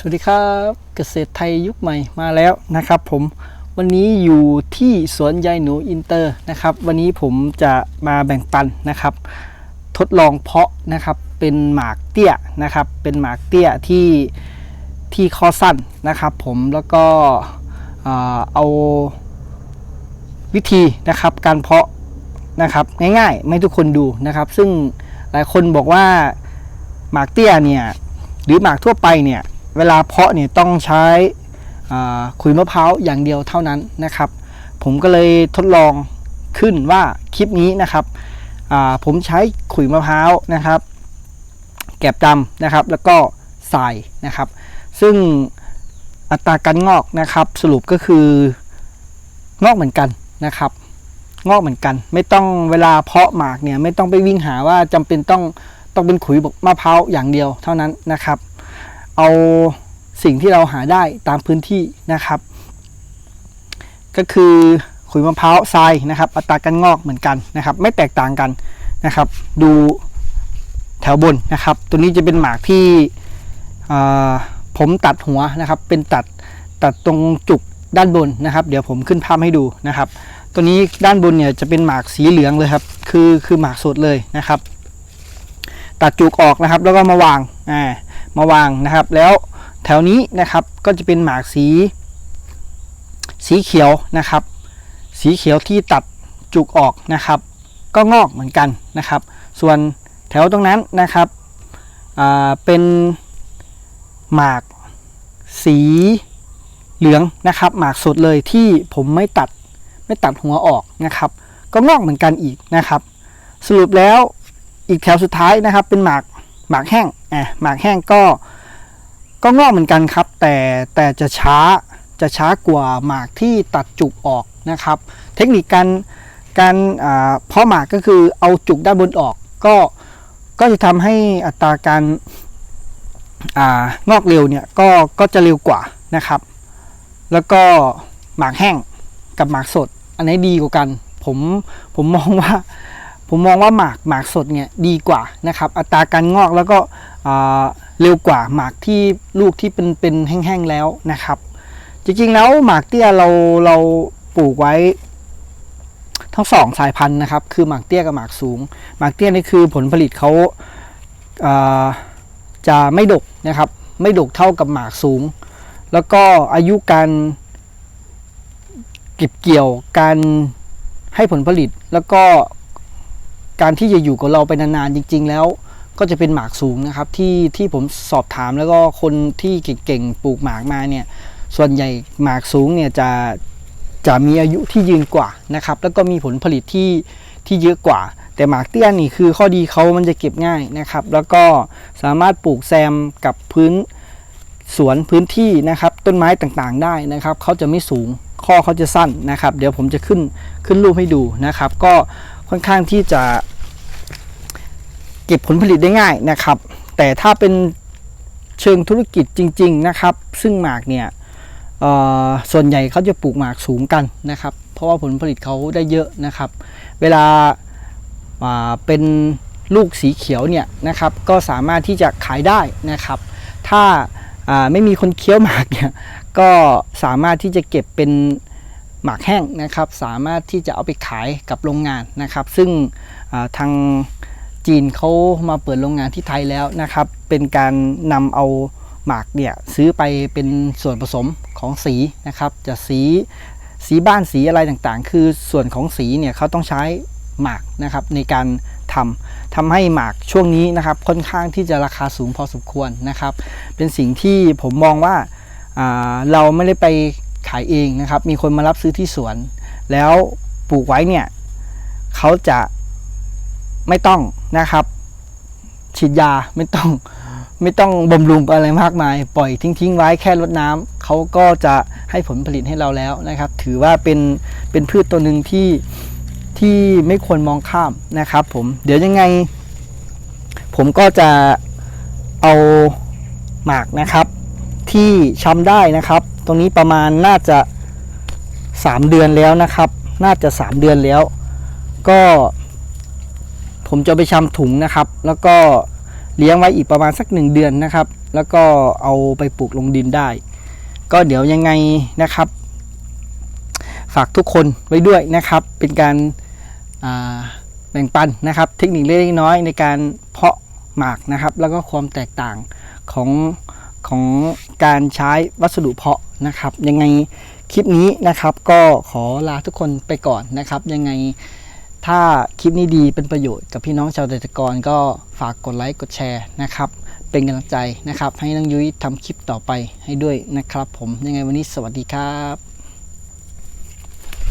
สวัสดีครับเกษตรไทยยุคใหม่มาแล้วนะครับผมวันนี้อยู่ที่สวนยายหนูอินเตอร์นะครับ วันนี้ผมจะมาแบ่งปันนะครับ ทดลองเพาะนะครับเป็นหมากเตี้ยนะครับ เป็นหมากเตี้ยที่ที่คอสั้นนะครับ ผมแล้วก็เอาวิธีนะครับการเพาะนะครับง่ายๆไม่ทุกคนดูนะครับ ซึ่งหลายคนบอกว่าหมากเตี้ยเนี่ยหรือหมากทั่วไปเนี่ย เวลาเพาะเนี่ยต้องใช้ขุยมะพร้าวอย่างเดียวเท่านั้นนะครับ ผมก็เลยทดลองขึ้นว่าคลิปนี้นะครับผมใช้ขุยมะพร้าวนะครับ แกบดำนะครับ แล้วก็ทรายนะครับ ซึ่งอัตราการงอกนะครับ สรุปก็คืองอกเหมือนกันนะครับ งอกเหมือนกัน ไม่ต้องเวลาเพาะหมากเนี่ยไม่ต้องไปวิ่งหาว่าจำเป็นต้องต้องเป็นขุยมะพร้าวอย่างเดียวเท่านั้นนะครับ เอาสิ่งที่เราหาได้ตามพื้นที่นะครับ ก็คือขุยมะพร้าวทรายนะครับ อัตราการงอกเหมือนกันนะครับ ไม่แตกต่างกันนะครับ ดูแถวบนนะครับ ตัวนี้จะเป็นหมากที่ผมตัดหัวนะครับ เป็นตัดตัดตรงจุกด้านบนนะครับ เดี๋ยวผมขึ้นภาพให้ดูนะครับ ตัวนี้ด้านบนเนี่ยจะเป็นหมากสีเหลืองเลยครับ คือคือหมากสดเลยนะครับ ตัดจุกออกนะครับ แล้วก็มาวางอ่า มาวางนะครับ แล้วแถวนี้นะครับก็จะเป็นหมากสี สีเขียวนะครับ สีเขียวที่ตัดจุกออกนะครับ ก็งอกเหมือนกันนะครับ ส่วนแถวตรงนั้นนะครับเป็นหมากสีเหลืองนะครับ หมากสดเลยที่ผมไม่ตัดไม่ตัดหัวออกนะครับ ก็งอกเหมือนกันอีกนะครับ สรุปแล้วอีกแถวสุดท้ายนะครับ เป็นหมาก หมากแห้งอะหมากแห้งก็ก็งอกเหมือนกันครับ แต่แต่จะช้าจะช้ากว่าหมากที่ตัดจุกออกนะครับ เทคนิคการการอ่าเพาะหมากก็คือเอาจุกด้านบนออก ก็ก็จะทำให้อัตราการอ่างอกเร็วเนี่ยก็ก็จะเร็วกว่านะครับ แล้วก็หมากแห้งกับหมากสด อันไหนดีกว่ากัน ผมผมมองว่า ผมมองว่าหมากหมากสดเนี่ยดีกว่านะครับอัตราการงอกแล้วก็เร็วกว่าหมากที่ลูกที่เป็นเป็นแห้งๆแล้วนะครับ จริงๆแล้วหมากเตี้ยเราเราปลูกไว้ทั้งสองสายพันธุ์นะครับ คือหมากเตี้ยกับหมากสูง หมากเตี้ยนี่คือผลผลิตเขาาจะไม่ดกนะครับ ไม่ดกเท่ากับหมากสูง แล้วก็อายุการเก็บเกี่ยวการให้ผลผลิตแล้วก็ การที่จะอยู่กับเราไปนานๆจริง ๆ แล้วก็จะเป็นหมากสูงนะครับที่ที่ผมสอบถามแล้วก็คนที่เก่งๆปลูกหมากมาเนี่ยส่วนใหญ่หมากสูงเนี่ยจะจะมีอายุที่ยืนกว่านะครับ แล้วก็มีผลผลิตที่ที่เยอะกว่า แต่หมากเตี้ยนี่คือข้อดีเขามันจะเก็บง่ายนะครับ แล้วก็สามารถปลูกแซมกับพื้นสวนพื้นที่นะครับ ต้นไม้ต่างๆได้นะครับเขาจะไม่สูงข้อเขาจะสั้นนะครับ เดี๋ยวผมจะขึ้นขึ้นรูปให้ดูนะครับ ก็ ค่อนข้างที่จะเก็บผลผลิตได้ง่ายนะครับ แต่ถ้าเป็นเชิงธุรกิจจริง ๆนะครับ ซึ่งหมากเนี่ยส่วนใหญ่เขาจะปลูกหมากสูงกันนะครับ เพราะว่าผลผลิตเขาได้เยอะนะครับ เวลาาเป็นลูกสีเขียวเนี่ยนะครับ ก็สามารถที่จะขายได้นะครับ ถ้าาไม่มีคนเคี้ยวหมากเนี่ยก็สามารถที่จะเก็บเป็น หมากแห้งนะครับ สามารถที่จะเอาไปขายกับโรงงานนะครับ ซึ่งทางจีนเขามาเปิดโรงงานที่ไทยแล้วนะครับ เป็นการนำเอาหมากเนี่ยซื้อไปเป็นส่วนผสมของสีนะครับ จะสีสีบ้านสีอะไรต่างๆ คือส่วนของสีเนี่ยเขาต้องใช้หมากนะครับในการทำทำให้หมากช่วงนี้นะครับค่อนข้างที่จะราคาสูงพอสมควรนะครับ เป็นสิ่งที่ผมมองว่าอ่าเราไม่ได้ไป ขายเองนะครับ มีคนมารับซื้อที่สวน แล้วปลูกไว้เนี่ยเขาจะไม่ต้องนะครับ ฉีดยาไม่ต้องไม่ต้องบำรุงอะไรมากมาย ปล่อยทิ้งๆไว้แค่รดน้ำเขาก็จะให้ผลผลิตให้เราแล้วนะครับ ถือว่าเป็นเป็นพืชตัวหนึ่งที่ที่ไม่ควรมองข้ามนะครับ ผมเดี๋ยวยังไง ผมก็จะเอาหมากนะครับ ที่ช้ำได้นะครับ ตรงนี้ประมาณน่าจะ 3 เดือนแล้วนะครับ น่าจะ 3 เดือนแล้ว ก็ ผมจะไปชำถุงนะครับ แล้วก็เลี้ยงไว้อีกประมาณสักหนึ่งเดือนนะครับ แล้วก็เอาไปปลูกลงดินได้ ก็เดี๋ยวยังไงนะครับ ฝากทุกคนไว้ด้วยนะครับ เป็นการแบ่งปันนะครับ เทคนิคเล็กน้อยในการเพาะหมากนะครับ แล้วก็ความแตกต่างของของการใช้วัสดุเพาะ นะครับ ยังไงคลิปนี้นะครับก็ขอลาทุกคนไปก่อนนะครับ ยังไงถ้าคลิปนี้ดีเป็นประโยชน์กับพี่น้องชาวเกษตรกรก็ฝากกดไลค์กดแชร์นะครับ เป็นกำลังใจนะครับ ให้น้องยุ้ยทำคลิปต่อไปให้ด้วยนะครับ ผมยังไงวันนี้สวัสดีครับ